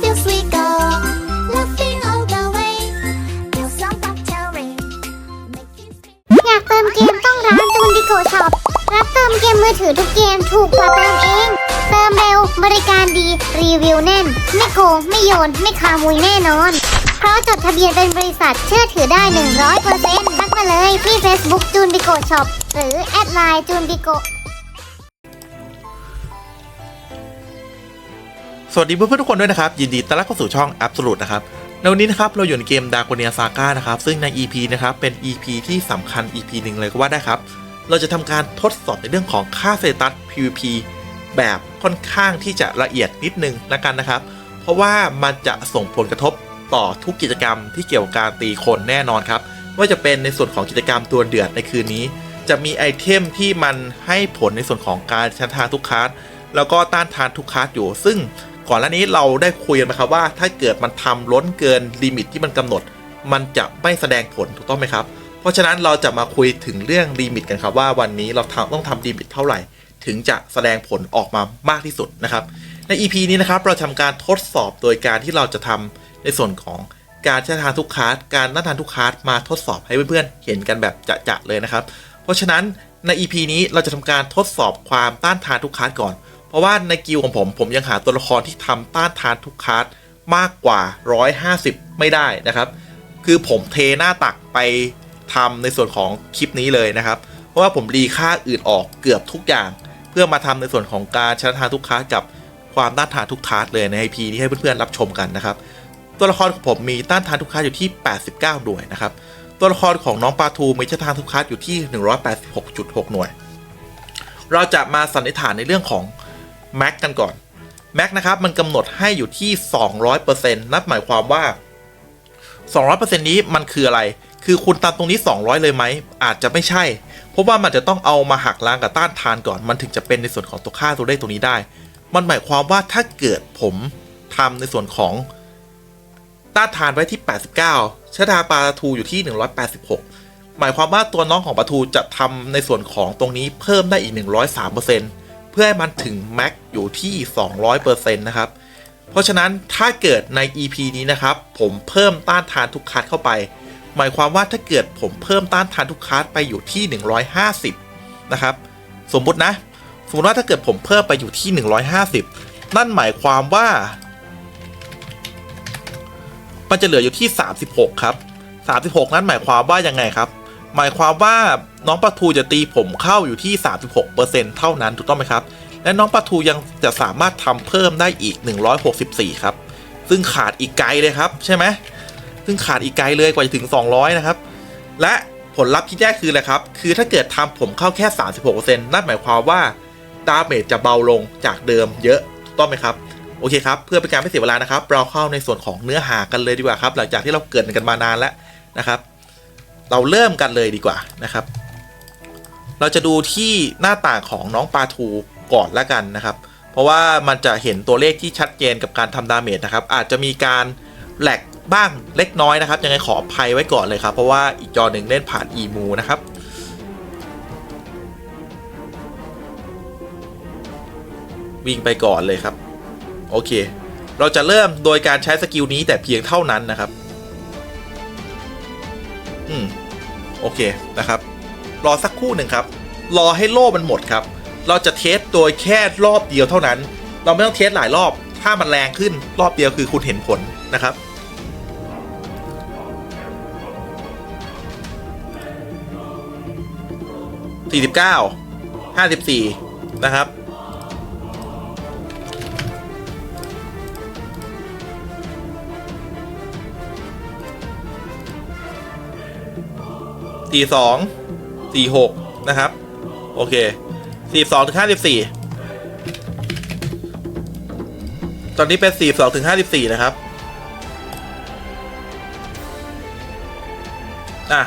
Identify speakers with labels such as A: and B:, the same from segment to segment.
A: bills we go, laughing all the way. Till some pop cherry, making spin.
B: อยากเติมเกมต้องร้านจูนดิโกช็อปรับเติมเกมมือถือทุกเกมถูกกว่าเติมเอง เติมเร็วบริการดีรีวิวแน่น ไม่โกงไม่โยน ไม่คามุยแน่นอน เพราะจดทะเบียนเป็นบริษัทเชื่อถือได้ 100%ทักมาเลยที่ Facebook จูนดิโกช็อปหรือแอดไลน์จูนดิโก
C: สวัสดีเพื่อนๆทุกคนด้วยนะครับ ยินดีต้อนรับเข้าสู่ช่อง Absolute นะครับในวันนี้นะครับเราอยู่ในเกม d a r k o n i a Saga นะครับ ซึ่งใน EP นะครับเป็น EP ที่สำคัญ EP หนึ่งเลยก็ว่าได้ครับ เราจะทำการทดสอบในเรื่องของค่าเตตัส PVP แบบค่อนข้างที่จะละเอียดนิดนึงละกันนะครับ เพราะว่ามันจะส่งผลกระทบต่อทุกกิจกรรมที่เกี่ยวกับการตีคนแน่นอนครับว่าจะเป็นในส่วนของกิจกรรมตัวเดือดในคืนนี้ จะมีไอเทมที่มันให้ผลในส่วนของการชนทาทุกคลาสแล้วก็ต้านทานทุกคลาสอยู่ ซึ่ง ก่อนหน้านี้เราได้คุยกันไปครับว่าถ้าเกิดมันทำล้นเกินลิมิตที่มันกำหนด มันจะไม่แสดงผลถูกต้องไหมครับ เพราะฉะนั้นเราจะมาคุยถึงเรื่องลิมิตกันครับว่าวันนี้เราต้องทำลิมิตเท่าไหร่ ถึงจะแสดงผลออกมามากที่สุดนะครับใน EP นี้นะครับเราทำการทดสอบโดยการที่เราจะทำในส่วนของการใช้ทานทุกคลาสการน่าทานทุกคลาสมาทดสอบให้เพื่อนๆเห็นกันแบบจะๆเลยนะครับ เพราะฉะนั้นใน EP นี้เราจะทำการทดสอบความต้านทานทุกคลาสก่อน เพราะว่าในกิลของผมผมยังหาตัวละครที่ทำต้านทานทุกคลาสมากกว่า 150 ไม่ได้นะครับ คือผมเทหน้าตักไปทำในส่วนของคลิปนี้เลยนะครับ เพราะว่าผมรีค่าอื่นออกเกือบทุกอย่าง เพื่อมาทำในส่วนของการชนะทานทุกคลาสกับความต้านทานทุกคลาสเลยใน IP นี้ให้เพื่อนๆรับชมกันนะครับ ตัวละครของผมมีต้านทานทุกคลาสอยู่ที่ 89 หน่วยนะครับตัวละครของน้องปลาทูมีชะทานทุกคลาสอยู่ที่ 186.6 หน่วย เราจะมาสันนิษฐานในเรื่องของ แม็กกันก่อนแม็กนะครับมันกำหนดให้อยู่ที่ 200%นั่นหมายความว่า 200%นี้มันคืออะไร คือคุณตามตรงนี้ 200 เลยไหม อาจจะไม่ใช่ เพราะว่ามันจะต้องเอามาหักล้างกับต้านทานก่อน มันถึงจะเป็นในส่วนของตัวค่าตัวเลขตรงนี้ได้ มันหมายความว่าถ้าเกิดผมทำในส่วนของต้านทานไว้ที่ 89ชะตาปลาทูอยู่ที่ 186 หมายความว่าตัวน้องของปลาทูจะทำในส่วนของตรงนี้เพิ่มได้อีก 103%เเพื่อให้มันถึงแม็กอยู่ที่ 200%นะครับ เพราะฉะนั้นถ้าเกิดใน EP นี้นะครับ ผมเพิ่มต้านทานทุกคัสเข้าไป หมายความว่าถ้าเกิดผมเพิ่มต้านทานทุกคัสไปอยู่ที่ 150 นะครับ สมมตินะ สมมติว่าถ้าเกิดผมเพิ่มไปอยู่ที่ 150 นั่นหมายความว่า มันจะเหลืออยู่ที่ 36 ครับ 36 นั้นหมายความว่ายังไงครับ หมายความว่าน้องปลาทูจะตีผมเข้าอยู่ที่ 36%เท่านั้นถูกต้องไหมครับ และน้องปลาทูยังจะสามารถทำเพิ่มได้อีก 164 ครับ ซึ่งขาดอีกไกลเลยครับ ใช่ไหมซึ่งขาดอีกไกลเลยกว่าจะถึง 200 นะครับ และผลลัพธ์ที่ได้คืออะไรครับ คือถ้าเกิดทำผมเข้าแค่ 36%นั่นหมายความว่าดาเมจจะเบาลงจากเดิมเยอะถูกต้องไหมครับโอเคครับ เพื่อเป็นการไม่เสียเวลานะครับ เราเข้าในส่วนของเนื้อหากันเลยดีกว่าครับ หลังจากที่เราเกิดกันมานานแล้วนะครับ เราเริ่มกันเลยดีกว่านะครับ เราจะดูที่หน้าต่างของน้องปลาทูก่อนละกันนะครับ เพราะว่ามันจะเห็นตัวเลขที่ชัดเจนกับการทำดาเมจนะครับ อาจจะมีการแหลกบ้างเล็กน้อยนะครับ ยังไงขออภัยไว้ก่อนเลยครับ เพราะว่าอีกจอหนึ่งเล่นผ่านอีมูนะครับวิ่งไปก่อนเลยครับ โอเค เราจะเริ่มโดยการใช้สกิลนี้แต่เพียงเท่านั้นนะครับ อืมโอเคนะครับ รอสักครู่หนึ่งครับ รอให้โล่มันหมดครับ เราจะเทสโดยแค่รอบเดียวเท่านั้น เราไม่ต้องเทสหลายรอบ ถ้ามันแรงขึ้นรอบเดียวคือคุณเห็นผลนะครับ49 54 นะครับ สี่สองสี่หกนะครับ โอเคสี่สองถึงห้าสิบสี่ตอนนี้เป็นสี่สองถึงห้าสิบสี่นะครับ อะ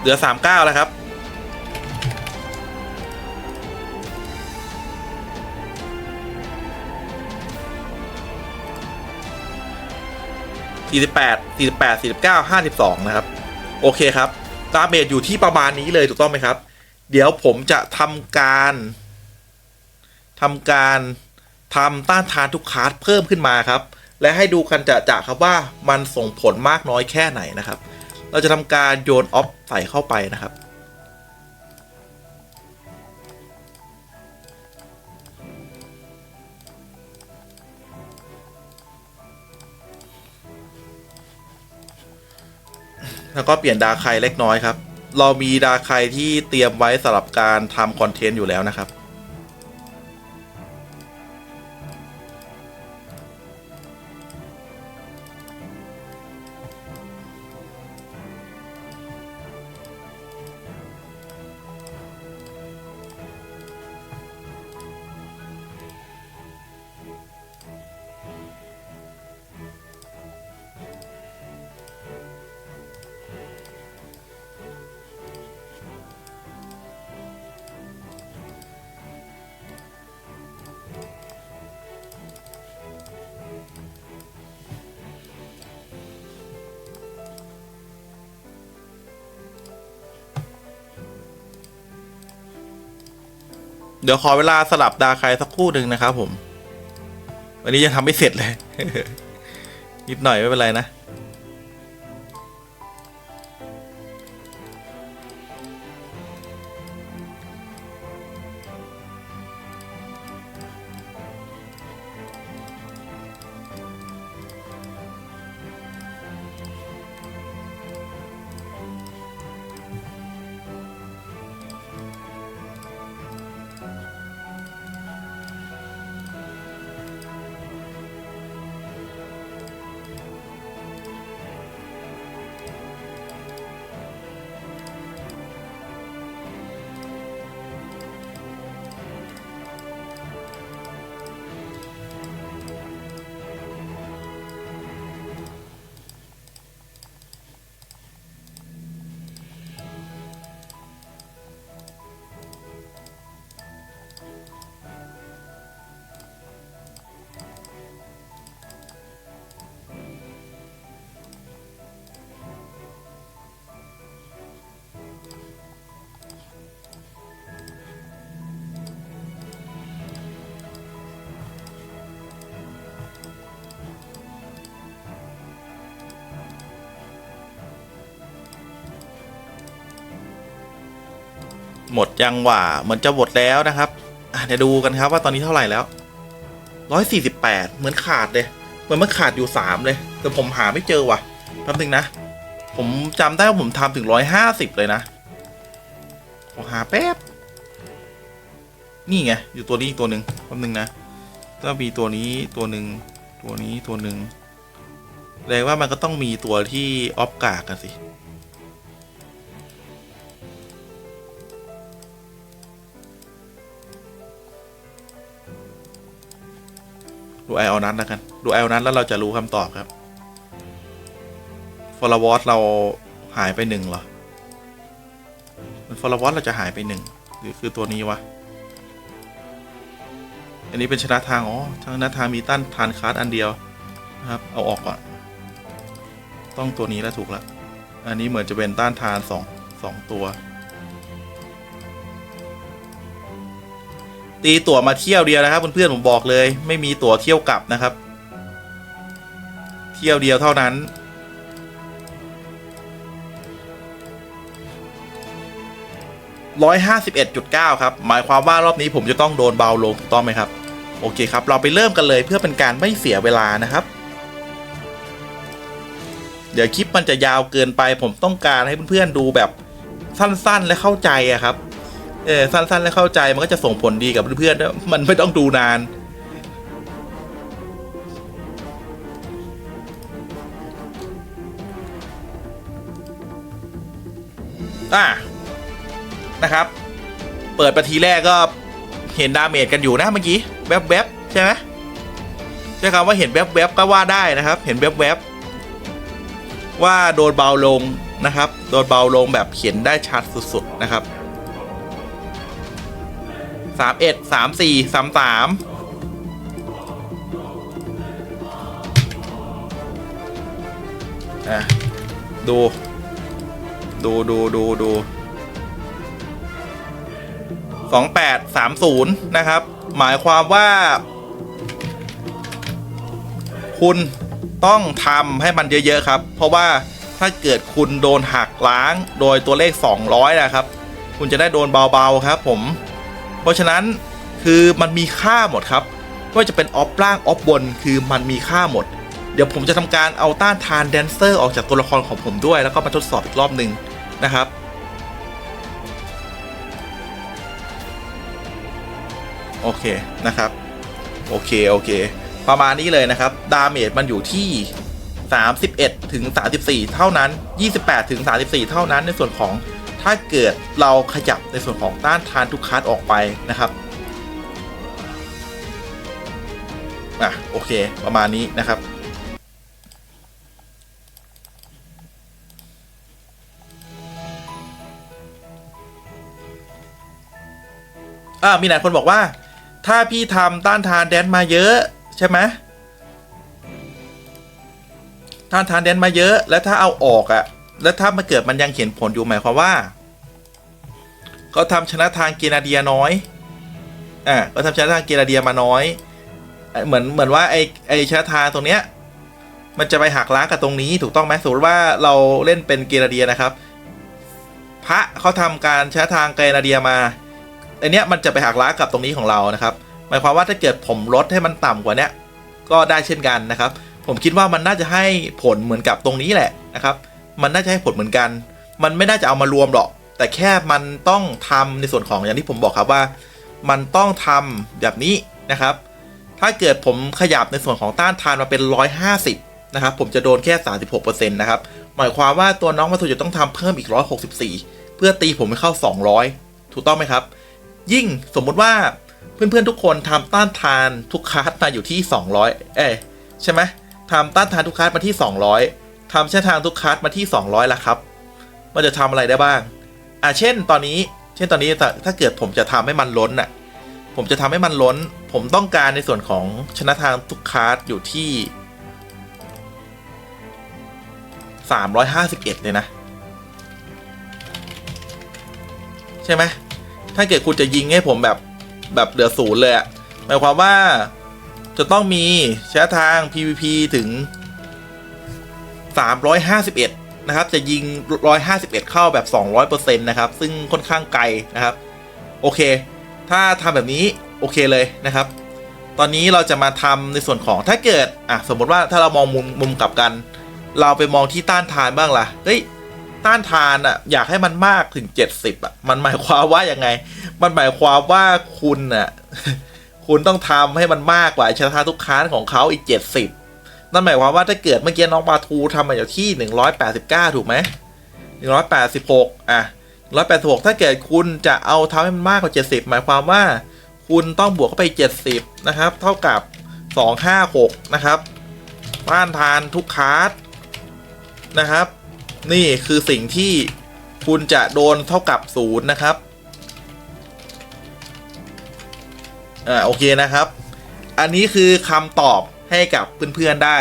C: เหลือสามเก้าแล้วครับสี่สิบแปดสี่สิบแปดสี่สิบเก้าห้าสิบสองนะครับ โอเคครับ ดาเมจอยู่ที่ประมาณนี้เลยถูกต้องไหมครับ เดี๋ยวผมจะทำการทำการทำต้านทานทุกคลาสเพิ่มขึ้นมาครับ และให้ดูกันจะจะครับว่ามันส่งผลมากน้อยแค่ไหนนะครับ เราจะทำการโยนออฟใส่เข้าไปนะครับ แล้วก็เปลี่ยนดาไคเล็กน้อยครับ เรามีดาไคที่เตรียมไว้สำหรับการทำคอนเทนต์อยู่แล้วนะครับ เดี๋ยวขอเวลาสลับดาใคสักคู่หนึ่งนะครับผม วันนี้ยังทำไม่เสร็จเลย นิดหน่อยไม่เป็นไรนะ หมดยังหว่าเหมือนจะหมดแล้วนะครับเดี๋ยวดูกันครับว่าตอนนี้เท่าไหร่แล้วร้อยสี่สิบแปดเหมือนขาดเลยเหมือนมันขาดอยู่สามเลย แต่ผมหาไม่เจอว่ะแป๊บนึงนะ ผมจำได้ว่าผมทำถึงร้อยห้าสิบเลยนะขอหาแป๊บ นี่ไง อยู่ตัวนี้อีกตัวหนึ่งแป๊บนึงนะต้องมีตัวนี้ตัวหนึ่งตัวนี้ตัวหนึ่งแสดงว่ามันก็ต้องมีตัวที่ออฟกากันสิ ดูไอออนัทแล้วกัน ดูไอออนัทแล้วเราจะรู้คำตอบครับฟอลวอตเราหายไปหนึ่งเหรอ มันฟอลวอตเราจะหายไปหนึ่งหรือคือตัวนี้วะ อันนี้เป็นชนะทาง อ๋อชนะทางมีต้านทานคาร์ดอันเดียวนะครับ เอาออกก่อน ต้องตัวนี้แล้วถูกละอันนี้เหมือนจะเป็นต้านทานสองสองตัว ตีตั๋วมาเที่ยวเดียวนะครับเพื่อนๆผมบอกเลย ไม่มีตั๋วเที่ยวกลับนะครับ เที่ยวเดียวเท่านั้นร้อยห้าสิบเอ็ดจุดเก้าครับ หมายความว่ารอบนี้ผมจะต้องโดนเบาลงถูกต้องไหมครับ โอเคครับ เราไปเริ่มกันเลยเพื่อเป็นการไม่เสียเวลานะครับ เดี๋ยวคลิปมันจะยาวเกินไป ผมต้องการให้เพื่อนๆดูแบบสั้นๆและเข้าใจอะครับ เออสั้นๆ และเข้าใจมันก็จะส่งผลดีกับเพื่อนๆด้วมันไม่ต้องดูนาน อะนะครับ เปิดประทีแรกก็เห็นดาเมจกันอยู่นะเมื่อกี้แวบๆใช่ไหมใช้คำว่าเห็นแวบๆก็ว่าได้นะครับ เห็นแวบๆว่าโดนเบาลงนะครับ โดนเบาลงแบบเขียนได้ชัดสุดๆนะครับ สามเอ็ดสามสี่สามสามอะดู ดูดูดูดูสองแปดสามศูนย์นะครับ หมายความว่าคคุณต้องทำให้มันเยอะๆครับ เพราะว่าถ้าเกิดคุณโดนหักล้างโดยตัวเลข 200 นะครับ คุณจะได้โดนเบาๆครับผม เพราะฉะนั้นคือมันมีค่าหมดครับไม่ว่าจะเป็นออฟล่างออฟบนคือมันมีค่าหมด เดี๋ยวผมจะทำการเอาต้านทานแดนเซอร์ออกจากตัวละครของผมด้วย แล้วก็มาทดสอบอีกรอบหนึ่งนะครับโอเคนะครับ โอเค โอเค ประมาณนี้เลยนะครับ ดาเมจมันอยู่ที่ 31 ถึง 34 เท่านั้น 28 ถึง 34 เท่านั้นในส่วนของ ถ้าเกิดเราขยับในส่วนของต้านทานทุกคาร์ดออกไปนะครับอะโอเคประมาณนี้นะครับอ่ามีหลายคนบอกว่า ถ้าพี่ทำต้านทานแดนมาเยอะใช่ไหมต้านทานแดนมาเยอะ แล้วถ้าเอาออกอะ่ะ แล้วถ้ามาเกิดมันยังเห็นผลอยู่หมายความว่าเขาทำชนะทางเกนาเดียน้อยอ่าก็ทำชนะทางเกนาเดียมาน้อย เหมือนเหมือนว่าไอไอชนะทางตรงเนี้ยมันจะไปหักล้างกับตรงนี้ถูกต้องไหมสมมติว่าเราเล่นเป็นเกนาเดียนะครับ พระเขาทำการชนะทางเกนาเดียมาไอเนี้ยมันจะไปหักล้างกับตรงนี้ของเรานะครับ หมายความว่าถ้าเกิดผมลดให้มันต่ำกว่าเนี้ยก็ได้เช่นกันนะครับ ผมคิดว่ามันน่าจะให้ผลเหมือนกับตรงนี้แหละนะครับ มันน่าจะให้ผลเหมือนกัน มันไม่น่าจะเอามารวมหรอก แต่แค่มันต้องทำในส่วนของอย่างที่ผมบอกครับว่า มันต้องทำแบบนี้นะครับ ถ้าเกิดผมขยับในส่วนของต้านทานมาเป็น 150 นะครับ ผมจะโดนแค่ 36%นะครับ หมายความว่าตัวน้องมาถูจะต้องทำเพิ่มอีก 164 เพื่อตีผมให้เข้า 200 ถูกต้องไหมครับ ยิ่งสมมุติว่าเพื่อนๆทุกคนทำต้านทานทุกคาร์ดมาอยู่ที่ 200 เอ้ยใช่ไหมทำต้านทานทุกคาร์ดมาที่ 200 ทำเส้นทางทุกคาร์ดมาที่ 200 และครับ มันจะทำอะไรได้บ้าง อะเช่นตอนนี้ เช่นตอนนี้ถ้าถ้าเกิดผมจะทำให้มันล้นอะ ผมจะทำให้มันล้น ผมต้องการในส่วนของชนะทางทุกคาร์ดอยู่ที่ 351 เลยนะ ใช่ไหม ถ้าเกิดคุณจะยิงให้ผมแบบแบบเหลือศูนย์เลยอะหมายความว่าจะต้องมีชนะทาง PVP ถึง 351 นะครับ จะยิง 151 เข้าแบบ 200%นะครับ ซึ่งค่อนข้างไกลนะครับ โอเค ถ้าทำแบบนี้โอเคเลยนะครับ ตอนนี้เราจะมาทำในส่วนของถ้าเกิด อะ สมมติว่าถ้าเรามองมุมมุมกลับกัน เราไปมองที่ต้านทานบ้างล่ะ เฮ้ย ต้านทานอะ อยากให้มันมากถึง 70 อะ มันหมายความว่ายังไง มันหมายความว่าคุณอะ คุณต้องทำให้มันมากกว่าชนะทานทุกค้านของเขาอีก 70 นั่นหมายความว่าถ้าเกิดเมื่อกี้น้องปาทูทำมาอยู่ที่ 189 ถูกไหม 186 อะ 186 ถ้าเกิดคุณจะเอาทำให้มันมากกว่า 70 หมายความว่า คุณต้องบวกเข้าไป 70 นะครับ เท่ากับ 256 นะครับต้านทานทุกคาร์ดนะครับ นี่คือสิ่งที่คุณจะโดนเท่ากับศูนย์นะครับ อ่าโอเคนะครับ อันนี้คือคำตอบ ให้กับเพื่อนๆได้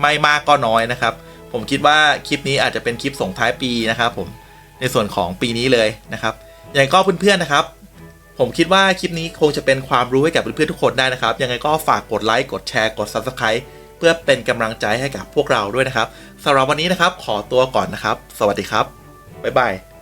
C: ไม่มากก็น้อยนะครับ ผมคิดว่าคลิปนี้อาจจะเป็นคลิปส่งท้ายปีนะครับ ผมในส่วนของปีนี้เลยนะครับยังไงก็เพื่อนๆนะครับ ผมคิดว่าคลิปนี้คงจะเป็นความรู้ให้กับเพื่อนๆทุกคนได้นะครับ ยังไงก็ฝากกดไลค์กดแชร์กด Subscribe เพื่อเป็นกำลังใจให้กับพวกเราด้วยนะครับสำหรับวันนี้นะครับ ขอตัวก่อนนะครับ สวัสดีครับบ๊ายบาย